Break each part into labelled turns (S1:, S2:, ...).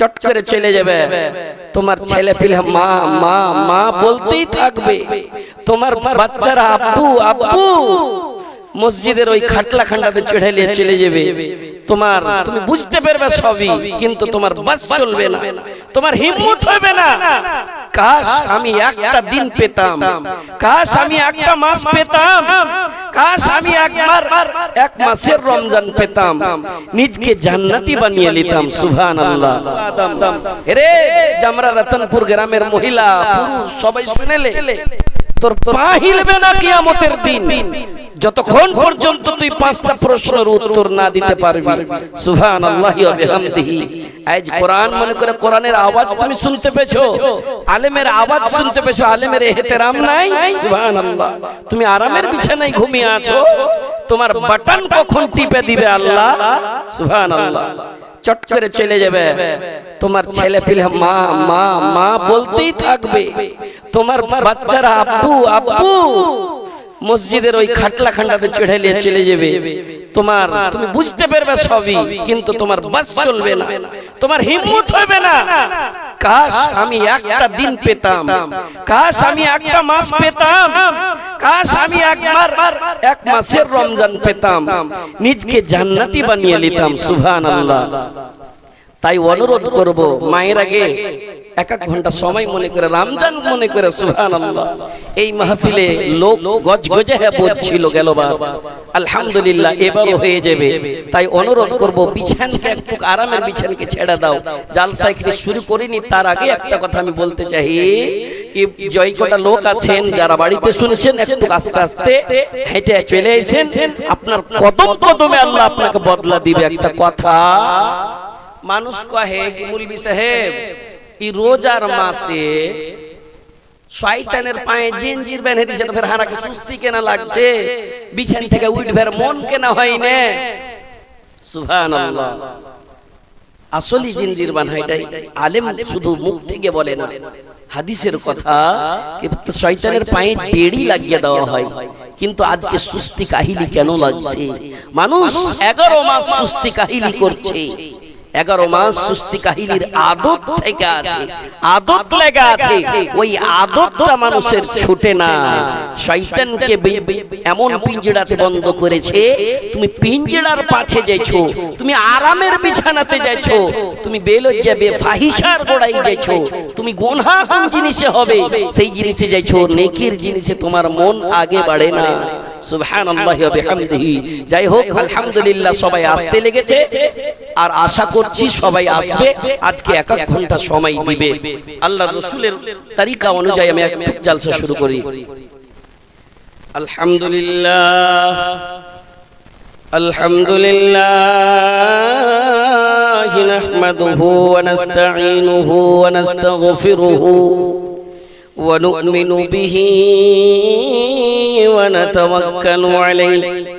S1: চট করে চলে যাবে। তোমার ছেলে পিলে মা মা মা বলতেই থাকবে। তোমার বাচ্চারা আব্বু। আব্বু। মসজিদের ওই খাটলা খান্ডাতে চড়ে নিয়ে চলে যাবে। তোমার তুমি বুঝতে পারবে সবই কিন্তু তোমার বাস চলবে না। তোমার হিম্মত হবে না। কাশ আমি একটা দিন পেতাম। কাশ আমি একটা মাস পেতাম। কাশ আমি একবার এক মাসের রমজান পেতাম। নিজকে জান্নাতি বানিয়ে নিতাম সুবহান আল্লাহ রে জামরা রতনপুর গ্রামের মহিলা পুরুষ সবাই শুনেলে তোর পা হিলবে না কিয়ামতের দিন। যতক্ষণ পর্যন্ত তুই পাঁচটা প্রশ্নের উত্তর না দিতে পারবি সুবহান আল্লাহি আজ কোরআন মনে করে কোরআনের আওয়াজ তুমি শুনতে পেছো আলেমের আওয়াজ শুনতে পেছো আলেমের ইহতেরাম নাই সুবহান আল্লাহ তুমি আরামের বিছানায় ঘুমিয়ে আছো, তোমার বাটন কখন টিপে দিবে আল্লাহ সুবহান আল্লাহ চট করে চলে যাবে। তোমার ছেলে পিলে মা মা মা বলতেই থাকবে, তোমার বাচ্চারা আব্বু আব্বু মসজিদের ওই খাটলা খান্ডাতে চড়ে নিয়ে চলে যাবে। তোমার তুমি বুঝতে পারবে সবই কিন্তু তোমার বাস চলবে না। তোমার হিম্মত হবে না। কাশ আমি একটা দিন পেতাম। কাশ আমি একটা মাস পেতাম। কাশ আমি একবার এক মাসের রমজান পেতাম। নিজকে জান্নাতি বানিয়ে নিতাম। সুবহান আল্লাহ তাই অনুরোধ করব মায়ের আগে এক এক ঘণ্টা সময় মনে করে রামজান মনে করে সুহান এই মাহফিলে লোক গজ গজে হ্যাঁ ছিল গেল বা। আলহামদুলিল্লাহ এবারও হয়ে যাবে। তাই অনুরোধ করব বিছানকে একটু আরামের বিছানকে ছেড়ে দাও। জালসাই কিছু শুরু করিনি তার আগে একটা কথা আমি বলতে চাই কি জয় কটা লোক আছেন যারা বাড়িতে শুনছেন একটু আস্তে আস্তে হেঁটে চলে এসেছেন। আপনার কদম কদমে আল্লাহ আপনাকে বদলা দিবে একটা কথা। মানুষ কহে কি মুলবি সাহেব এই রোজার মাসে শয়তানের পায়ে জিনজির বেঁধে দিছে তো ফের হারাকে সুস্তি কেনা লাগছে বিছান থেকে উঠবে মন কেনা হয় না। সুবহানাল্লাহ। আসলি জিনজির বানাইটাই আলেম শুধু মুখ থেকে বলে না। হাদিসের কথা শয়তানের পায়ে বেড়ি লাগিয়ে দেওয়া হয়। কিন্তু আজকে সুস্তি কাহিলি কেন লাগছে? মানুষ এগারো মাস সুস্তি কাহিলি করছে। এগারো মাস সুস্তি কাহিনীর আদত থেকে আছে। আদত লেগে আছে। ওই আদতটা মানুষের ছুটে না। শয়তানকে এমন পিঞ্জড়াতে বন্ধ করেছে তুমি পিঞ্জড়ার পাছে যাইছো তুমি আরামের বিছানাতে যাইছো তুমি বেলজ্জা বেফাহিশার গোড়াই যাইছো তুমি গোনা কোন জিনিসে হবে? সেই জিনিসে যাইছো নেকির জিনিসে তোমার মন আগে বাড়ে না। সুবহানাল্লাহি ওয়া বিহামদিহি। যাই হোক আলহামদুলিল্লাহ সবাই আসতে লেগেছে। আর আশা করছি সবাই আসবে আজকে এক এক ঘন্টা সময় দিবে আল্লাহ রসুলের তারিকা অনুযায়ী আমি একটু জালসা শুরু করি আলহামদুলিল্লাহ আলহামদুলিল্লাহ نحمده ونستعينه ونستغفره ونؤمن به ونتوكل عليه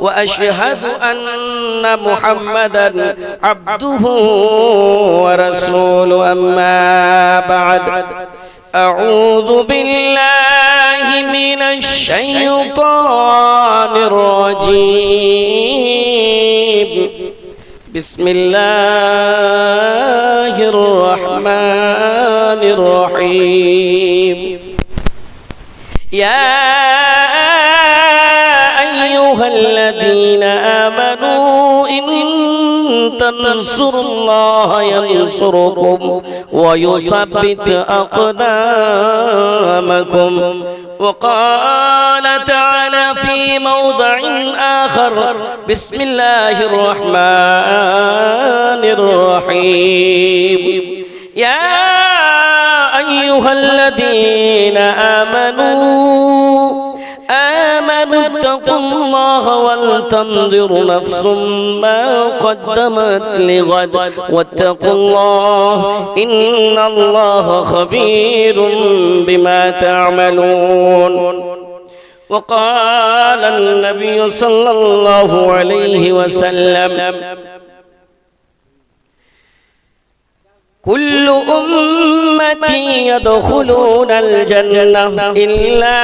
S1: وأشهد أن محمدا عبده ورسوله. أما بعد أعوذ بالله من الشيطان الرجيم. بسم الله الرحمن الرحيم. يا الذين آمنوا إن تنصروا الله ينصركم ويثبت أقدامكم. وقال تعالى في موضع آخر بسم الله الرحمن الرحيم. يا أيها الذين آمنوا آمنوا اتقوا الله ولتنظر نفس ما قدمت لغد. واتقوا الله إن الله خبير بما تعملون. وقال النبي صلى الله عليه وسلم كل أمتي يدخلون الجنة إلا